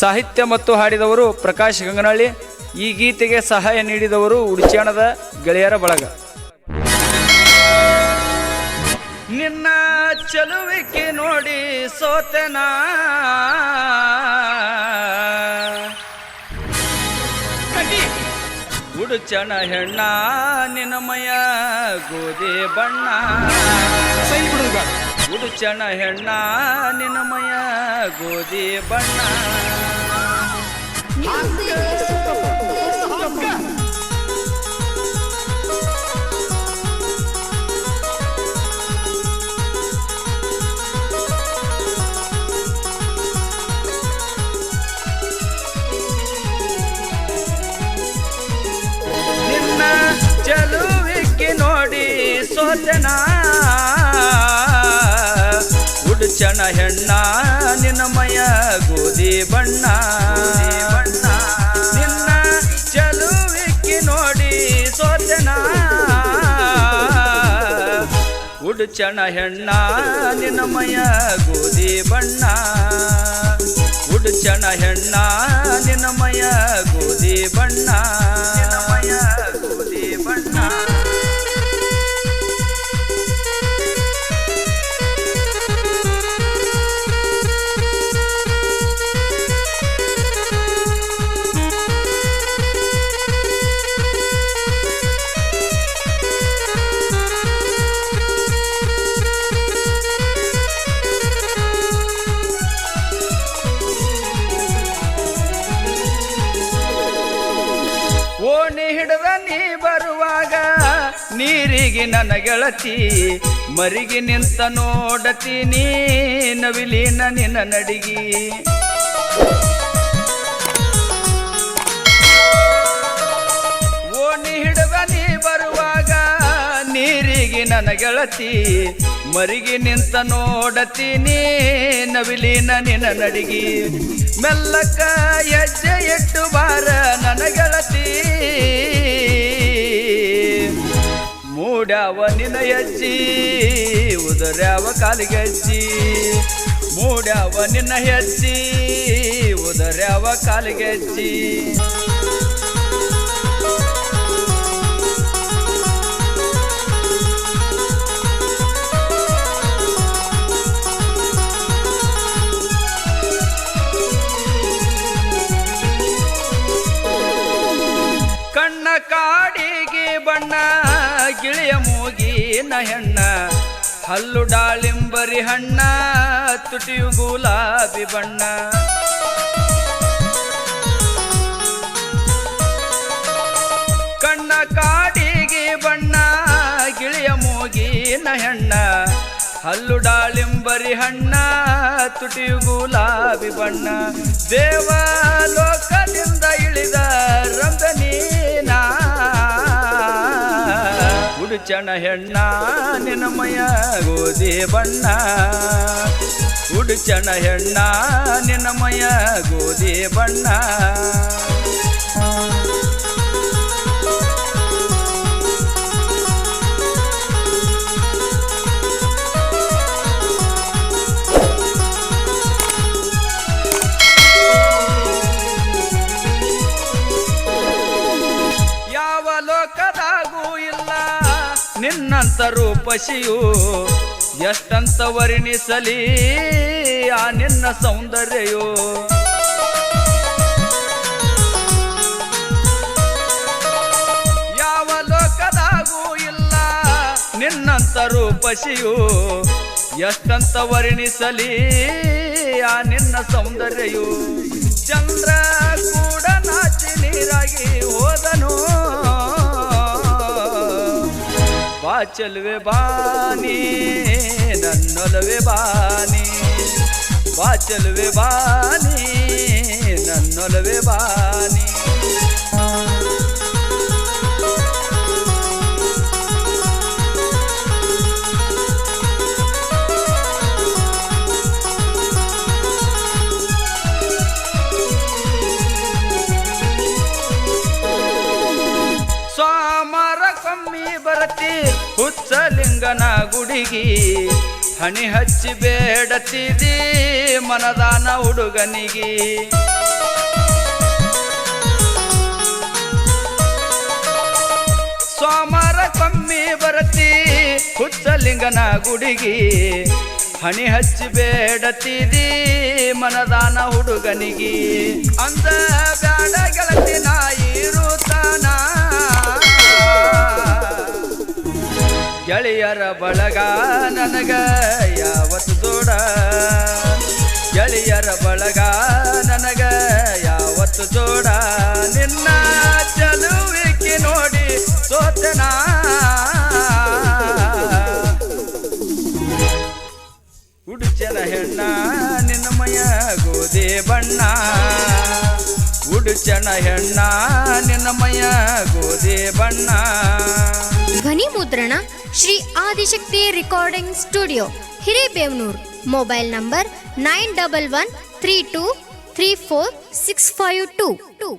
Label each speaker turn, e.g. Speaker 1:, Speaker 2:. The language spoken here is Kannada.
Speaker 1: ಸಾಹಿತ್ಯ ಮತ್ತು ಹಾಡಿದವರು ಪ್ರಕಾಶ್ ಗಂಗನಹಳ್ಳಿ ಈ ಗೀತೆಗೆ ಸಹಾಯ ನೀಡಿದವರು ಉಡುಚಾಣದ ಗೆಳೆಯರ ಬಳಗ. ನಿನ್ನ ಚಲುವಿಕೆ ನೋಡಿ ಸೋತೆನಾ? ಉಡುಚಣ ಹೆಣ್ಣ ನಿನಮಯ ಗೋದಿ ಬಣ್ಣ. ಉಡುಚಣ ಹೆಣ್ಣ ನಿನಮಯ ಗೋಧಿ ಬಣ್ಣ. ನಿನ್ನ ಚಲುವಿಕೆ ನೋಡಿ ಸೋತನ. ಉಡುಚಣ ಹೆಣ್ಣ ನಿನ್ನಮಯ ಗೋಧಿ ಬಣ್ಣ. ಬಣ್ಣ ನಿನ್ನ ಚಲುವಿಕೆ ನೋಡಿ ಉಡುಚಣ ಹೆಣ್ಣ ನಿನ್ನಮಯ ಗೋಧಿ ಬಣ್ಣ. ಉಡುಚಣ ಹೆಣ್ಣ ನಿನ್ನಮಯ ಗೋಧಿ ಬಣ್ಣ. ನೀರಿಗೆ ನನ್ನ ಗೆಳತಿ ಮರಿಗೆ ನಿಂತ ನೋಡತಿ ನವಿಲಿನ ನಿನ್ನ ನಡಿಗಿ. ಓಣಿ ಹಿಡುವ ನೀ ಬರುವಾಗ ನೀರಿಗೆ ನನ್ನ ಗೆಳತಿ ಮರಿಗೆ ನಿಂತ ನೋಡತಿ ನವಿಲಿನ ನಿನ್ನ ನಡಿಗಿ. ಮೆಲ್ಲಕ ಹೆಜ್ಜೆ ಎಟ್ಟು ಬಾರ ನನ್ನ ಗೆಳತಿ ಮೂಡ್ಯಾವ ನಿನ್ನ ಹೆಜ್ಜಿ ಉದರ್ಯಾವ ಕಾಲಿಗೆಜ್ಜಿ. ಮೂಡ್ಯಾವ ನಿನ್ನ ಹೆಜ್ಜಿ ಉದರ್ಯಾವ ಕಾಲಿಗೆಜ್ಜಿ. ಮೂಗಿನ ಹೆಣ್ಣ? ಹಲ್ಲು ಡಾಳಿಂಬರಿ ಹಣ್ಣ, ತುಟಿಯು ಗುಲಾಬಿ ಬಣ್ಣ. ಕಣ್ಣ ಕಾಡಿಗೆ ಬಣ್ಣ, ಗಿಳಿಯ ಮೂಗಿನ ಹೆಣ್ಣ. ಹಲ್ಲು ಡಾಳಿಂಬರಿ ಹಣ್ಣ, ತುಟಿಯು ಗುಲಾಬಿ ಬಣ್ಣ. ದೇವ ಲೋಕದಿಂದ ಇಳಿದ ರಂಗನೀನ ಉಡುಚಣ ಹೆಣ್ಣ ನಿನಮಯ ಗೋಧಿ ಬಣ್ಣ. ಉಡುಚಣ ಹೆಣ್ಣ ನಿನಮಯ ಗೋಧಿ ಬಣ್ಣ. ರೂಪಶಿಯು ಎಷ್ಟಂತ ವರ್ಣಿಸಲಿ ಆ ನಿನ್ನ ಸೌಂದರ್ಯೋ ಯಾವ ಲೋಕದಾಗೂ ಇಲ್ಲ ನಿನ್ನಂತ ರೂಪಶಿಯು ಎಷ್ಟಂತ ವರ್ಣಿಸಲಿ ಆ ನಿನ್ನ ಸೌಂದರ್ಯಯು. ಚಂದ್ರ ಕೂಡ ನಾಚಿ ನೀರಾಗಿ ಹೋದನು. ಬಾಚಲ್ವೆ ಬಾನಿ ನನ್ನೊಲವೆ ಬಾನಿ ಬಾಚಲ್ವೆ ಬಾನಿ ನನ್ನೊಲವೆ ಬಾನಿ ಸೋಮರ ಕಮ್ಮಿ ಬರತಿ ಹುಚ್ಚಲಿಂಗನ ಗುಡಿಗಿ, ಹಣಿ ಹಚ್ಚಿ ಬೇಡತಿದಿ ಮನದಾನ ಹುಡುಗನಿಗಿ. ಸೋಮಾರ ಕಮ್ಮಿ ಬರತಿ ಹುಚ್ಚಲಿಂಗನ ಗುಡಿಗಿ, ಹಣಿ ಹಚ್ಚಿ ಬೇಡತಿದಿ ಮನದಾನ ಹುಡುಗನಿಗಿ. ಅಂದ ಬೇಡ ಗೆಳತಿ ನಾ ಗೆಳೆಯರ ಬಳಗ ನನಗ ಯಾವತ್ತು ಜೋಡ? ಗೆಳೆಯರ ಬಳಗ ನನಗ ಯಾವತ್ತು ಜೋಡ? ನಿನ್ನ ಚಲುವಿಕೆ ಉಡುಚನ ಹೆಣ್ಣ, ನಿನ್ನ ಮಯ ಗೋಧಿ ಬಣ್ಣ.
Speaker 2: ಧ್ವನಿ ಮುದ್ರಣ Shri Adishakti recording studio, Hirebevanur. Mobile number nine double one three two three four six five two two.